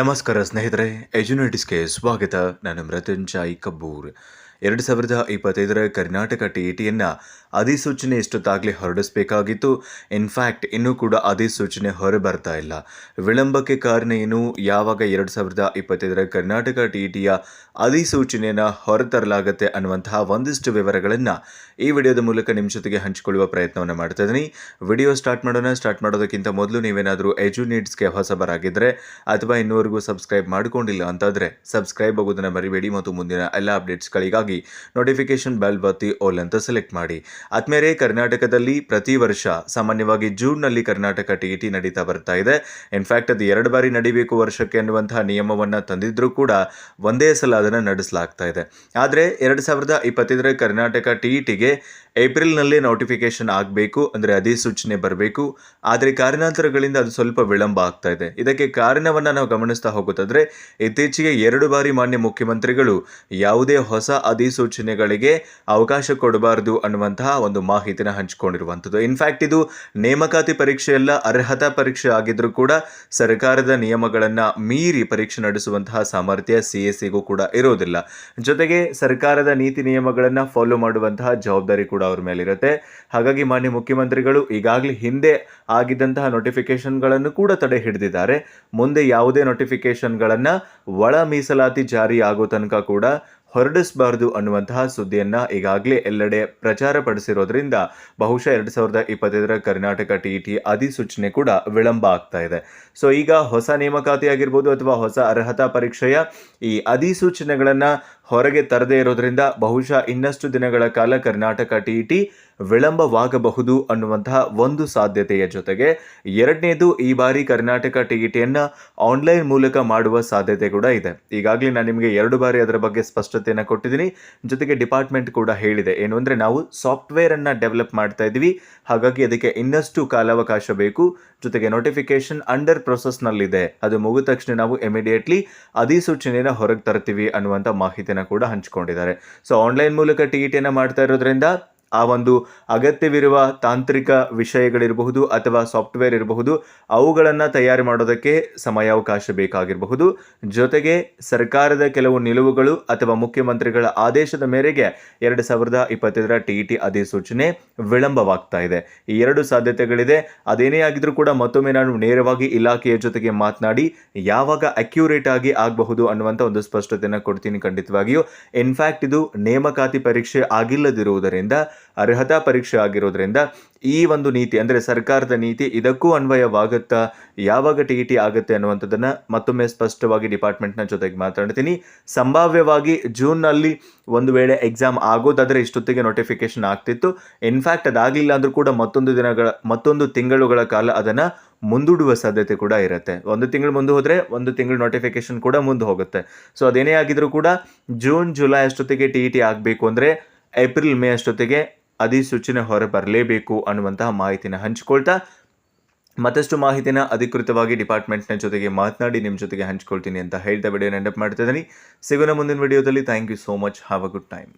ನಮಸ್ಕಾರ ಸ್ನೇಹಿತರೆ ಎಜುನೈಟಿಸ್ಗೆ ಸ್ವಾಗತ. ನಾನು ಮೃತ್ಯುಂಜಯ್ ಕಬ್ಬೂರ್ ಎರಡು ಸಾವಿರದ ಇಪ್ಪತ್ತೈದರ ಕರ್ನಾಟಕ ಟಿ ಇ ಟಿಯನ್ನು ಅಧಿಸೂಚನೆ ಎಷ್ಟೊತ್ತಾಗಲೇ ಹೊರಡಿಸಬೇಕಾಗಿತ್ತು. ಇನ್ಫ್ಯಾಕ್ಟ್ ಇನ್ನೂ ಕೂಡ ಅಧಿಸೂಚನೆ ಹೊರಬರ್ತಾ ಇಲ್ಲ. ವಿಳಂಬಕ್ಕೆ ಕಾರಣ ಏನು? ಯಾವಾಗ ಎರಡು ಸಾವಿರದ ಇಪ್ಪತ್ತೈದರ ಕರ್ನಾಟಕ ಟಿಇಟಿಯ ಅಧಿಸೂಚನೆಯನ್ನು ಹೊರತರಲಾಗುತ್ತೆ ಅನ್ನುವಂತಹ ಒಂದಿಷ್ಟು ವಿವರಗಳನ್ನು ಈ ವಿಡಿಯೋದ ಮೂಲಕ ನಿಮ್ಮ ಜೊತೆಗೆ ಹಂಚಿಕೊಳ್ಳುವ ಪ್ರಯತ್ನವನ್ನು ಮಾಡ್ತಾ ಇದ್ದೀನಿ ವಿಡಿಯೋ ಸ್ಟಾರ್ಟ್ ಮಾಡೋಣ. ಸ್ಟಾರ್ಟ್ ಮಾಡೋದಕ್ಕಿಂತ ಮೊದಲು ನೀವೇನಾದರೂ ಎಜು ನೀಡ್ಸ್ಗೆ ಹೊಸಬರಾಗಿದ್ದರೆ ಅಥವಾ ಇನ್ನೂವರೆಗೂ ಸಬ್ಸ್ಕ್ರೈಬ್ ಮಾಡಿಕೊಂಡಿಲ್ಲ ಅಂತಾದರೆ ಸಬ್ಸ್ಕ್ರೈಬ್ ಆಗೋದನ್ನು ಮರಿಬೇಡಿ ಮತ್ತು ಮುಂದಿನ ಎಲ್ಲ ಅಪ್ಡೇಟ್ಸ್ಗಳಿಗಾಗಿ ನೋಟಿಫಿಕೇಶನ್ ಬೆಲ್ ಬತ್ತಿ ಓಲ್ ಅಂತ ಸೆಲೆಕ್ಟ್ ಮಾಡಿ. ಆದ್ಮೇಲೆ ಕರ್ನಾಟಕದಲ್ಲಿ ಪ್ರತಿ ವರ್ಷ ಸಾಮಾನ್ಯವಾಗಿ ಜೂನ್ನಲ್ಲಿ ಕರ್ನಾಟಕ ಟಿ ಟಿ ನಡೀತಾ ಬರ್ತಾ ಇದೆ. ಇನ್ಫ್ಯಾಕ್ಟ್ ಅದು ಎರಡು ಬಾರಿ ನಡಿಬೇಕು ವರ್ಷಕ್ಕೆ ಅನ್ನುವಂತಹ ನಿಯಮವನ್ನು ತಂದಿದ್ರೂ ಕೂಡ ಒಂದೇ ಸಲ ಅದನ್ನು ನಡೆಸಲಾಗ್ತಾ ಇದೆ. ಆದರೆ ಎರಡು ಸಾವಿರದ ಇಪ್ಪತ್ತೈದರ ಕರ್ನಾಟಕ ಟಿ ಇ ಟಿಗೆ ಏಪ್ರಿಲ್ನಲ್ಲೇ ನೋಟಿಫಿಕೇಶನ್ ಆಗಬೇಕು, ಅಂದರೆ ಅಧಿಸೂಚನೆ ಬರಬೇಕು. ಆದರೆ ಕಾರಣಾಂತರಗಳಿಂದ ಅದು ಸ್ವಲ್ಪ ವಿಳಂಬ ಆಗ್ತಾ ಇದೆ. ಇದಕ್ಕೆ ಕಾರಣವನ್ನು ನಾವು ಗಮನಿಸ್ತಾ ಹೋಗುತ್ತಾದ್ರೆ ಇತ್ತೀಚೆಗೆ ಎರಡು ಬಾರಿ ಮಾನ್ಯ ಮುಖ್ಯಮಂತ್ರಿಗಳು ಯಾವುದೇ ಹೊಸ ಅಧಿಸೂಚನೆಗಳಿಗೆ ಅವಕಾಶ ಕೊಡಬಾರದು ಅನ್ನುವಂತಹ ಒಂದು ಮಾಹಿತಿನ ಹಂಚಿಕೊಂಡಿರುವಂಥದ್ದು. ಇನ್ಫ್ಯಾಕ್ಟ್ ಇದು ನೇಮಕಾತಿ ಪರೀಕ್ಷೆಯಲ್ಲ ಅರ್ಹತಾ ಪರೀಕ್ಷೆ ಆಗಿದ್ರೂ ಕೂಡ ಸರ್ಕಾರದ ನಿಯಮಗಳನ್ನು ಮೀರಿ ಪರೀಕ್ಷೆ ನಡೆಸುವಂತಹ ಸಾಮರ್ಥ್ಯ ಸಿ ಎಸ್ ಸಿಗೂ ಕೂಡ ಇರೋದಿಲ್ಲ. ಜೊತೆಗೆ ಸರ್ಕಾರದ ನೀತಿ ನಿಯಮಗಳನ್ನು ಫಾಲೋ ಮಾಡುವಂತಹ ಜವಾಬ್ದಾರಿ ಕೂಡ ಅವ್ರ ಮೇಲಿರುತ್ತೆ. ಹಾಗಾಗಿ ಮಾನ್ಯ ಮುಖ್ಯಮಂತ್ರಿಗಳು ಈಗಾಗಲೇ ಹಿಂದೆ ಆಗಿದ್ದಂತಹ ನೋಟಿಫಿಕೇಶನ್ಗಳನ್ನು ಕೂಡ ತಡೆ ಹಿಡಿದಿದ್ದಾರೆ. ಮುಂದೆ ಯಾವುದೇ ನೋಟಿಫಿಕೇಶನ್ಗಳನ್ನು ಒಳ ಮೀಸಲಾತಿ ಜಾರಿ ಆಗೋ ತನಕ ಕೂಡ ಹೊರಡಿಸಬಾರದು ಅನ್ನುವಂತಹ ಸುದ್ದಿಯನ್ನ ಈಗಾಗಲೇ ಎಲ್ಲೆಡೆ ಪ್ರಚಾರ ಪಡಿಸಿರೋದ್ರಿಂದ ಬಹುಶಃ ಎರಡು ಸಾವಿರದ ಇಪ್ಪತ್ತೈದರ ಕರ್ನಾಟಕ ಟಿ ಟಿ ಅಧಿಸೂಚನೆ ಕೂಡ ವಿಳಂಬ ಆಗ್ತಾ ಇದೆ. ಸೊ ಈಗ ಹೊಸ ನೇಮಕಾತಿ ಆಗಿರ್ಬೋದು ಅಥವಾ ಹೊಸ ಅರ್ಹತಾ ಪರೀಕ್ಷೆಯ ಈ ಅಧಿಸೂಚನೆಗಳನ್ನು ಹೊರಗೆ ತರದೇ ಇರೋದ್ರಿಂದ ಬಹುಶಃ ಇನ್ನಷ್ಟು ದಿನಗಳ ಕಾಲ ಕರ್ನಾಟಕ ಟಿ ಟಿ ವಿಳಂಬವಾಗಬಹುದು ಅನ್ನುವಂತಹ ಒಂದು ಸಾಧ್ಯತೆಯ ಜೊತೆಗೆ ಎರಡನೇದು ಈ ಬಾರಿ ಕರ್ನಾಟಕ ಟಿಕೆಟಿಯನ್ನು ಆನ್ಲೈನ್ ಮೂಲಕ ಮಾಡುವ ಸಾಧ್ಯತೆ ಕೂಡ ಇದೆ. ಈಗಾಗಲೇ ನಾನು ನಿಮಗೆ ಎರಡು ಬಾರಿ ಅದರ ಬಗ್ಗೆ ಸ್ಪಷ್ಟತೆಯನ್ನು ಕೊಟ್ಟಿದ್ದೀನಿ. ಜೊತೆಗೆ ಡಿಪಾರ್ಟ್ಮೆಂಟ್ ಕೂಡ ಹೇಳಿದೆ. ಏನು ಅಂದರೆ ನಾವು ಸಾಫ್ಟ್ವೇರನ್ನು ಡೆವಲಪ್ ಮಾಡ್ತಾ ಇದ್ವಿ ಹಾಗಾಗಿ ಅದಕ್ಕೆ ಇನ್ನಷ್ಟು ಕಾಲಾವಕಾಶ ಬೇಕು. ಜೊತೆಗೆ ನೋಟಿಫಿಕೇಶನ್ ಅಂಡರ್ ಪ್ರೊಸೆಸ್ನಲ್ಲಿದೆ ಅದು ಮುಗಿದ ತಕ್ಷಣ ನಾವು ಇಮಿಡಿಯೇಟ್ಲಿ ಅಧಿಸೂಚನೆಯನ್ನು ಹೊರಗೆ ತರ್ತೀವಿ ಅನ್ನುವಂಥ ಮಾಹಿತಿಯನ್ನು ಕೂಡ ಹಂಚಿಕೊಂಡಿದ್ದಾರೆ. ಸೊ ಆನ್ಲೈನ್ ಮೂಲಕ ಟಿಕೆಟಿಯನ್ನು ಮಾಡ್ತಾ ಇರೋದ್ರಿಂದ ಆ ಒಂದು ಅಗತ್ಯವಿರುವ ತಾಂತ್ರಿಕ ವಿಷಯಗಳಿರಬಹುದು ಅಥವಾ ಸಾಫ್ಟ್ವೇರ್ ಇರಬಹುದು, ಅವುಗಳನ್ನು ತಯಾರು ಮಾಡೋದಕ್ಕೆ ಸಮಯಾವಕಾಶ ಬೇಕಾಗಿರಬಹುದು. ಜೊತೆಗೆ ಸರ್ಕಾರದ ಕೆಲವು ನಿಲುವುಗಳು ಅಥವಾ ಮುಖ್ಯಮಂತ್ರಿಗಳ ಆದೇಶದ ಮೇರೆಗೆ ಎರಡು ಸಾವಿರದ ಇಪ್ಪತ್ತೈದರ ಟಿ ಟಿ ಅಧಿಸೂಚನೆ ವಿಳಂಬವಾಗ್ತಾ ಇದೆ. ಈ ಎರಡು ಸಾಧ್ಯತೆಗಳಿದೆ. ಅದೇನೇ ಆಗಿದ್ರೂ ಕೂಡ ಮತ್ತೊಮ್ಮೆ ನಾನು ನೇರವಾಗಿ ಇಲಾಖೆಯ ಜೊತೆಗೆ ಮಾತನಾಡಿ ಯಾವಾಗ ಅಕ್ಯುರೇಟ್ ಆಗಿ ಆಗಬಹುದು ಅನ್ನುವಂಥ ಒಂದು ಸ್ಪಷ್ಟತೆಯನ್ನು ಕೊಡ್ತೀನಿ ಖಂಡಿತವಾಗಿಯೂ. ಇನ್ಫ್ಯಾಕ್ಟ್ ಇದು ನೇಮಕಾತಿ ಪರೀಕ್ಷೆ ಆಗಿಲ್ಲದಿರುವುದರಿಂದ ಅರ್ಹತಾ ಪರೀಕ್ಷೆ ಆಗಿರೋದ್ರಿಂದ ಈ ಒಂದು ನೀತಿ, ಅಂದರೆ ಸರ್ಕಾರದ ನೀತಿ ಇದಕ್ಕೂ ಅನ್ವಯವಾಗುತ್ತಾ? ಯಾವಾಗ ಟಿ ಟಿ ಆಗುತ್ತೆ ಅನ್ನುವಂಥದ್ದನ್ನು ಮತ್ತೊಮ್ಮೆ ಸ್ಪಷ್ಟವಾಗಿ ಡಿಪಾರ್ಟ್ಮೆಂಟ್ನ ಜೊತೆಗೆ ಮಾತಾಡ್ತೀನಿ. ಸಂಭಾವ್ಯವಾಗಿ ಜೂನ್ನಲ್ಲಿ ಒಂದು ವೇಳೆ ಎಕ್ಸಾಮ್ ಆಗೋದಾದರೆ ಇಷ್ಟೊತ್ತಿಗೆ ನೋಟಿಫಿಕೇಶನ್ ಆಗ್ತಿತ್ತು. ಇನ್ಫ್ಯಾಕ್ಟ್ ಅದಾಗಲಿಲ್ಲ ಅಂದರೂ ಕೂಡ ಮತ್ತೊಂದು ದಿನಗಳ, ಮತ್ತೊಂದು ತಿಂಗಳುಗಳ ಕಾಲ ಅದನ್ನು ಮುಂದೂಡುವ ಸಾಧ್ಯತೆ ಕೂಡ ಇರುತ್ತೆ. ಒಂದು ತಿಂಗಳು ಮುಂದೆ ಹೋದರೆ ಒಂದು ತಿಂಗಳು ನೋಟಿಫಿಕೇಶನ್ ಕೂಡ ಮುಂದೆ ಹೋಗುತ್ತೆ. ಸೊ ಅದೇನೇ ಆಗಿದ್ರೂ ಕೂಡ ಜೂನ್, ಜುಲೈ ಅಷ್ಟೊತ್ತಿಗೆ ಟಿ ಇ ಟಿ ಆಗಬೇಕು ಅಂದರೆ ಏಪ್ರಿಲ್ ಮೇ ಅಷ್ಟೊತ್ತಿಗೆ ಅಧಿಸೂಚನೆ ಹೊರ ಬರಲೇಬೇಕು ಅನ್ನುವಂತಹ ಮಾಹಿತಿನ ಹಂಚಿಕೊಳ್ತಾ ಮತ್ತಷ್ಟು ಮಾಹಿತಿನ ಅಧಿಕೃತವಾಗಿ ಡಿಪಾರ್ಟ್ಮೆಂಟ್ನ ಜೊತೆಗೆ ಮಾತನಾಡಿ ನಿಮ್ಮ ಜೊತೆಗೆ ಹಂಚ್ಕೊಳ್ತೀನಿ ಅಂತ ಹೇಳ್ತಾ ವಿಡಿಯೋ ನೆನಪು ಮಾಡ್ತಾ ಇದ್ದೀನಿ. ಸಿಗೋಣ ಮುಂದಿನ ವಿಡಿಯೋದಲ್ಲಿ. Thank you so much have a good time